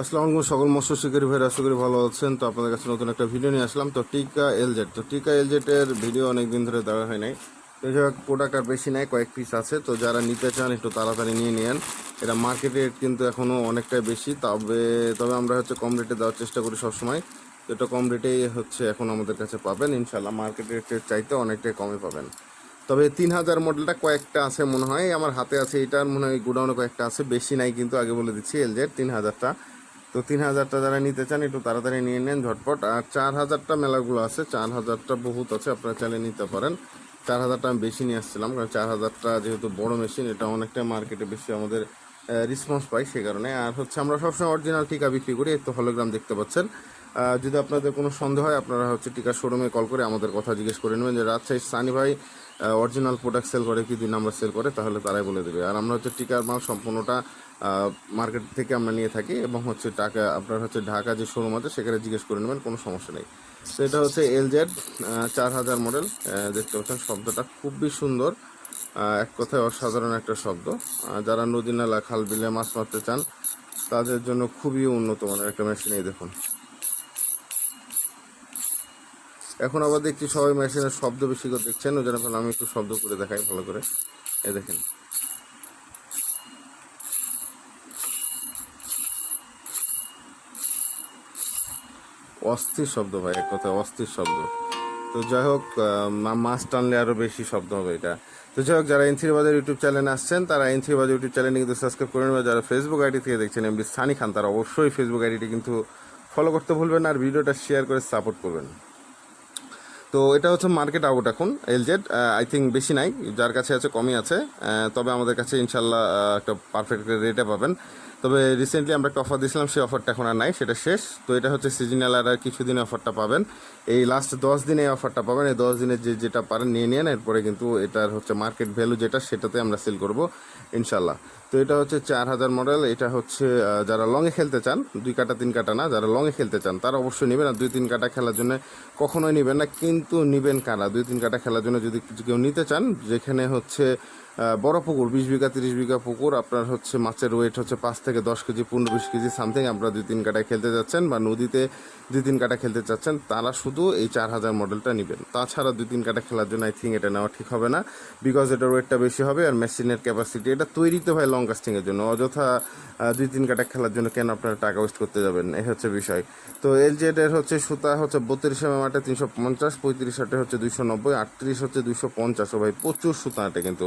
আসসালামু আলাইকুম সকল মৎস্য শিকারী ভাইরা, আশা করি ভালো আছেন। তো আপনাদের কাছে নতুন একটা ভিডিও নিয়ে আসলাম। তো টিকা এলজেট তো টিকা এলজেটের ভিডিও অনেক দিন ধরে দেওয়া হয় নাই। তো প্রোডাক্ট আর বেশি নাই, কয়েক পিস আছে। তো যারা নিতে চান, একটু তাড়াতাড়ি নিয়ে নেন। এটা মার্কেট রেট কিন্তু এখনও অনেকটাই বেশি। তবে তবে আমরা হচ্ছে কম রেটে দেওয়ার চেষ্টা করি সবসময়। তো এটা কম রেটেই হচ্ছে এখন আমাদের কাছে পাবেন। ইনশাল্লাহ মার্কেট রেটের চাইতে অনেকটাই কমে পাবেন। তবে তিন হাজার মডেলটা কয়েকটা আছে মনে হয়। আমার হাতে আছে, এটার মনে হয় গোডাউনে কয়েকটা আছে। বেশি নাই কিন্তু আগে বলে দিচ্ছি এলজেড তিন হাজারটা। তো তিন হাজারটা যারা নিতে চান, একটু তাড়াতাড়ি নিয়ে নেন, ঝটপট। আর চার হাজারটা মেলাগুলো আছে চার হাজারটা বহুত আছে, আপনারা চাইলে নিতে পারেন। চার হাজারটা আমি বেশি নিয়ে আসছিলাম, কারণ চার হাজারটা যেহেতু বড় মেশিন এটা অনেকটা মার্কেটে বেশি আমাদের রেসপন্স পাই সে কারণে। আর হচ্ছে আমরা সবসময় অরিজিনাল টিকা বিক্রি করি তো হলোগ্রাম দেখতে পাচ্ছেন। যদি আপনাদের কোনো সন্দেহ হয়, আপনারা হচ্ছে টিকা শোরুমে কল করে আমাদের কথা জিজ্ঞেস করে নেবেন যে রাজশাহী সানি ভাই অরিজিনাল প্রোডাক্ট সেল করে কি, দুই নাম্বার সেল করে? তাহলে তারাই বলে দেবে। আর আমরা হচ্ছে টিকার মাল সম্পূর্ণটা মার্কেট থেকে আমরা নিয়ে থাকি এবং হচ্ছে টাকা, আপনার হচ্ছে ঢাকা যে শোরুম আছে, সেখানে জিজ্ঞেস করে নেবেন, কোনো সমস্যা নেই। তো এটা হচ্ছে এলজেড চার হাজার মডেল দেখতে পাচ্ছেন শব্দটা খুবই সুন্দর। এক কথায় অসাধারণ একটা শব্দ। যারা নদী নালা খাল বিলে মাছ মারতে চান, তাদের জন্য খুবই উন্নত মানের একটা মেশিন এই দেখুন। এখন আবার দেখছি সবাই মেশিনের শব্দ বেশি করে দেখছেন, ওই জন্য আমি একটু শব্দ করে দেখাই, ভালো করে। এ দেখেন। অস্থির শব্দ ভাই, এক কথায় অস্থির শব্দ। তো যাই হোক মাছ টানলে আরও বেশি শব্দ হবে এটা। তো যাই হোক, যারা এনথির বাজার ইউটিউব চ্যানেলে আসছেন, তারা এনথির বাজার ইউটিউব চ্যানেলে কিন্তু সাবস্ক্রাইব করে নেবেন। যারা ফেসবুক আইডি থেকে দেখছেন এমনি সানি খান, তারা অবশ্যই ফেসবুক আইডিটি কিন্তু ফলো করতে ভুলবেন আর ভিডিওটা শেয়ার করে সাপোর্ট করবেন। তো এটা হচ্ছে মার্কেট আউট এখন এলজেড আই থিঙ্ক বেশি নাই, যার কাছে আছে, কমই আছে তবে আমাদের কাছে ইনশাল্লাহ একটা পারফেক্ট রেটে পাবেন। তবে রিসেন্টলি আমরা একটা অফার দিয়েছিলাম, সেই অফারটা এখন আর নাই, সেটা শেষ। তো এটা হচ্ছে সিজনাল আর কিছুদিনে অফারটা পাবেন। এই লাস্ট দশ দিনে এই অফারটা পাবেন, এই দশ দিনে যে যেটা পারেন নিয়ে নেন এরপরে কিন্তু এটার হচ্ছে মার্কেট ভ্যালু যেটা, সেটাতে আমরা সেল করব ইনশাল্লাহ তো এটা হচ্ছে চার হাজার মডেল এটা হচ্ছে যারা লংয়ে খেলতে চান, দুই কাটা, তিন কাটা না, যারা লংয়ে খেলতে চান, তারা অবশ্যই নেবেন, আর দুই, তিন কাটা খেলার জন্য কখনোই নেবেন না, কিন্তু নেবেন কারা? দুই, তিন কাটা খেলার জন্য যদি কেউ নিতে চান, যেখানে হচ্ছে বড় পুকুর, বিশ বিঘা, তিরিশ বিঘা পুকুর। আপনার হচ্ছে মাছের ওয়েট হচ্ছে পাঁচ থেকে দশ কেজি, পনেরো বিশ কেজি সামথিং আপনারা দুই তিন কাটায় খেলতে যাচ্ছেন বা নদীতে দুই তিন কাটা খেলতে চাচ্ছেন তারা শুধু এই চার হাজার মডেলটা নেবেন। তাছাড়া দুই তিন কাটা খেলার জন্য আই থিঙ্ক এটা নেওয়া ঠিক হবে না বিকজ এটার ওয়েটটা বেশি হবে আর মেশিনের ক্যাপাসিটি এটা তৈরিতে হয় লং কাস্টিংয়ের জন্য। অযথা দুই তিন কাটা খেলার জন্য কেন আপনারা টাকা ওয়েস্ট করতে যাবেন? এই হচ্ছে বিষয়। তো এলজেড এর হচ্ছে সুতা হচ্ছে বত্রিশ এম আটে তিনশো পঞ্চাশ, পঁয়ত্রিশ আটে হচ্ছে দুইশো নব্বই, আটত্রিশ হচ্ছে দুইশো পঞ্চাশ। ও ভাই, প্রচুর সুতা আটে কিন্তু।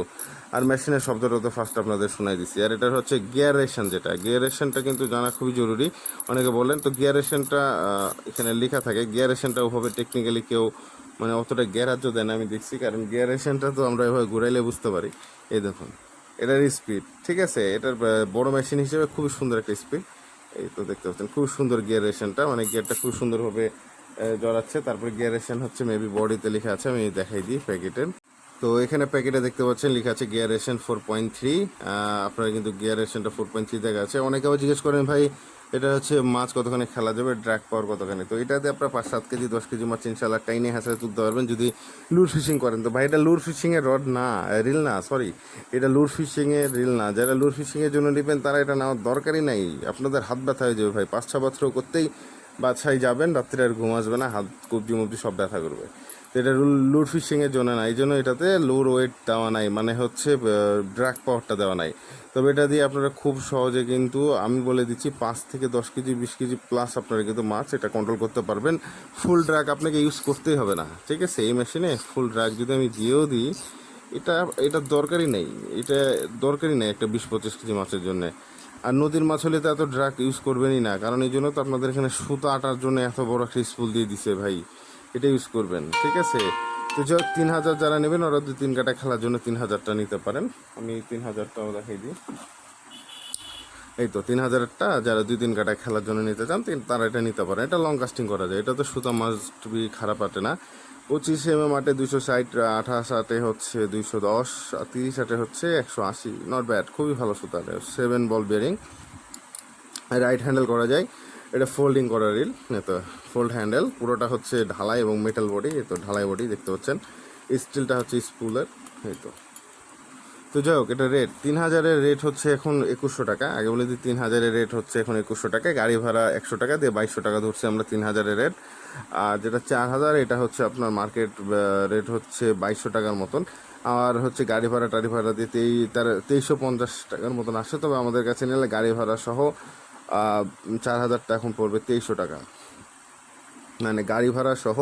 আর মেশিনের শব্দটা তো ফার্স্ট আপনাদের শোনাই দিচ্ছি আর এটার হচ্ছে গিয়ারেশন যেটা। গিয়ারেশনটা কিন্তু জানা খুবই জরুরি। অনেকে বলেন তো গিয়ারেশনটা এখানে লেখা থাকে গিয়ারেশনটা ওভাবে টেকনিক্যালি কেউ মানে অতটা গ্যারাজ্য দেন আমি দেখছি। কারণ গিয়ারেশনটা তো আমরা এভাবে ঘুরাইলে বুঝতে পারি। এই দেখুন, এটার স্পিড ঠিক আছে? এটার বড় মেশিন হিসেবে খুবই সুন্দর একটা স্পিড এই তো দেখতে পাচ্ছেন, খুব সুন্দর গিয়ারেশনটা মানে গিয়ারটা খুব সুন্দরভাবে জড়াচ্ছে। তারপরে গিয়ারেশন হচ্ছে মেবি বডিতে লেখা আছে, আমি দেখাই দিই প্যাকেটের। তো এখানে প্যাকেটে দেখতে পাচ্ছেন, লেখা আছে গিয়ারেশন ফোর পয়েন্ট থ্রি আপনারা কিন্তু গিয়ারেশনটা ফোর পয়েন্ট থ্রি দেখা আছে। অনেকে আবার জিজ্ঞেস করেন, ভাই, এটা হচ্ছে মাছ কতখানি খেলা যাবে? ড্র্যাক পাওয়ার কতখানি? তো এটাতে আপনার পাঁচ, সাত কেজি, দশ কেজি মাছ ইনশাল্লাহ টাইনে হাসায় তুলতে পারবেন যদি লুর ফিশিং করেন। তো ভাই, এটা লুর ফিশিংয়ের রড না রিল না সরি এটা লুর ফিশিংয়ের রিল না। যারা লুর ফিশিংয়ের জন্য নেবেন, তারা এটা নেওয়ার দরকারই নাই। আপনাদের হাত ব্যথা হয়ে যাবে ভাই, পাঁচ ছ বছর করতেই বাছাই যাবেন, রাত্রে আর ঘুম আসবে না, হাত কবজি মবজি সব ব্যথা করবে। তো এটা লুর ফিশিংয়ের জন্য না এই জন্য এটাতে লুর ওয়েট দেওয়া নাই মানে হচ্ছে ড্রাগ পাওয়ারটা দেওয়া নাই। তবে এটা দিয়ে আপনারা খুব সহজে কিন্তু, আমি বলে দিচ্ছি, পাঁচ থেকে দশ কেজি, বিশ কেজি প্লাস আপনারা কিন্তু মাছ এটা কন্ট্রোল করতে পারবেন। ফুল ড্রাগ আপনাকে ইউজ করতেই হবে না, ঠিক আছে? এই মেশিনে ফুল ড্রাগ যদি আমি দিয়েও দিই, এটা এটা দরকারই নেই, এটা দরকারই নেই একটা বিশ পঁচিশ কেজি মাছের জন্যে। আর নদীর মাছ হলে তো এত ড্রাগ ইউজ করবেনই না, কারণ এই জন্য তো আপনাদের এখানে সুতা আটার জন্য এত বড় একটা স্পুল দিয়ে দিছে ভাই। এটা ইউজ করবেন, ঠিক আছে? তো যাই তিন হাজার যারা নেবেন, ওরা দু তিন কাটা খেলার জন্য তিন হাজারটা নিতে পারেন। আমি তিন হাজারটাও দেখাই দিই। এই তো, তিন হাজারটা যারা দুই তিন কাটা খেলার জন্য নিতে চান তারা এটা নিতে পারেন। এটা লং কাস্টিং করা যায়। এটা তো সুতা মাছ বি খারাপ আটে না। পঁচিশ এম এম আটে দুইশো ষাট, আঠাশ আটে হচ্ছে দুইশো দশ, তিরিশ আটে হচ্ছে একশো আশি। নট ব্যাড খুবই ভালো সুতা। Seven ball bearing right handle করা যায়। এটা ফোল্ডিং করা রিল তো ফোল্ড হ্যান্ডেল পুরোটা হচ্ছে ঢালাই এবং মেটাল বডি এই তো ঢালাই বডি দেখতে পাচ্ছেন। স্টিলটা হচ্ছে স্পুলের এই তো। তো যাই হোক, এটা রেট তিন হাজারের রেট হচ্ছে এখন একুশশো টাকা। আগে বলে দিই, তিন হাজারের রেট হচ্ছে এখন একুশশো টাকা। গাড়ি ভাড়া একশো টাকা দিয়ে বাইশশো টাকা ধরছি আমরা তিন হাজারের রেট আর যেটা চার হাজার, এটা হচ্ছে আপনার মার্কেট রেট হচ্ছে বাইশশো টাকার মতন। আর হচ্ছে গাড়ি ভাড়া, টাড়ি ভাড়া দিয়ে তেই তার তেইশশো পঞ্চাশ টাকার মতন আসে। তবে আমাদের কাছে নিলে গাড়ি ভাড়া সহ চার হাজারটা এখন পড়বে তেইশশো টাকা। মানে গাড়ি ভাড়া সহ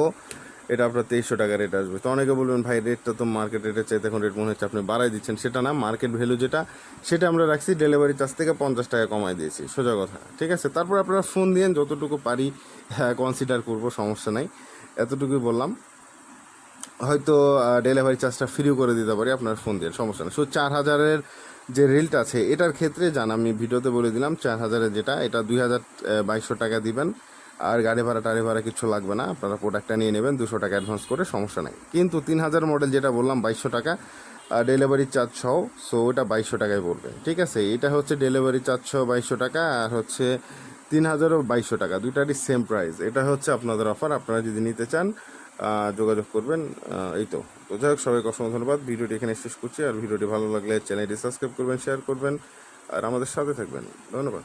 এটা আপনার তেইশশো টাকা রেট আসবে। তো অনেকে বলবেন, ভাই রেটটা তো মার্কেট রেটের চাইতে এখন রেট মনে হচ্ছে আপনি বাড়াই দিচ্ছেন। সেটা না মার্কেট ভ্যালু যেটা, সেটা আমরা রাখছি ডেলিভারি চার্জ থেকে পঞ্চাশ টাকা কমাই দিয়েছি। সোজা কথা, ঠিক আছে? তারপর আপনারা ফোন দিয়েন, যতটুকু পারি হ্যাঁ কনসিডার করব, সমস্যা নাই। এতটুকুই বললাম। হয়তো ডেলিভারি চার্জটা ফ্রিও করে দিতে পারি, আপনার ফোন দিয়ে সমস্যা নেই। সো চার হাজারের যে রেলটা আছে, এটার ক্ষেত্রে যান আমি ভিডিওতে বলে দিলাম, চার হাজারের যেটা, এটা দুই হাজার বাইশশো টাকা দিবেন। আর গাড়ি ভাড়া, টাড়ি ভাড়া কিছু লাগবে না, আপনারা প্রোডাক্টটা নিয়ে নেবেন, দুশো টাকা অ্যাডভান্স করে, সমস্যা নেই। কিন্তু তিন হাজার মডেল যেটা বললাম, বাইশশো টাকা ডেলিভারি চার্জ সহ সো ওটা বাইশশো টাকায় পড়বে, ঠিক আছে? এটা হচ্ছে ডেলিভারি চার্জ সহ বাইশশো টাকা, আর হচ্ছে তিন হাজারও বাইশশো টাকা, দুইটারই সেম প্রাইস এটা হচ্ছে আপনাদের অফার আপনারা যদি নিতে চান যোগাযোগ করবেন এই তো। তো যাই হোক, সবাইকে অসংখ্য ধন্যবাদ। ভিডিওটি এখানে শেষ করছি, আর ভিডিওটি ভালো লাগলে চ্যানেলটি সাবস্ক্রাইব করবেন, শেয়ার করবেন, আর আমাদের সাথে থাকবেন। ধন্যবাদ।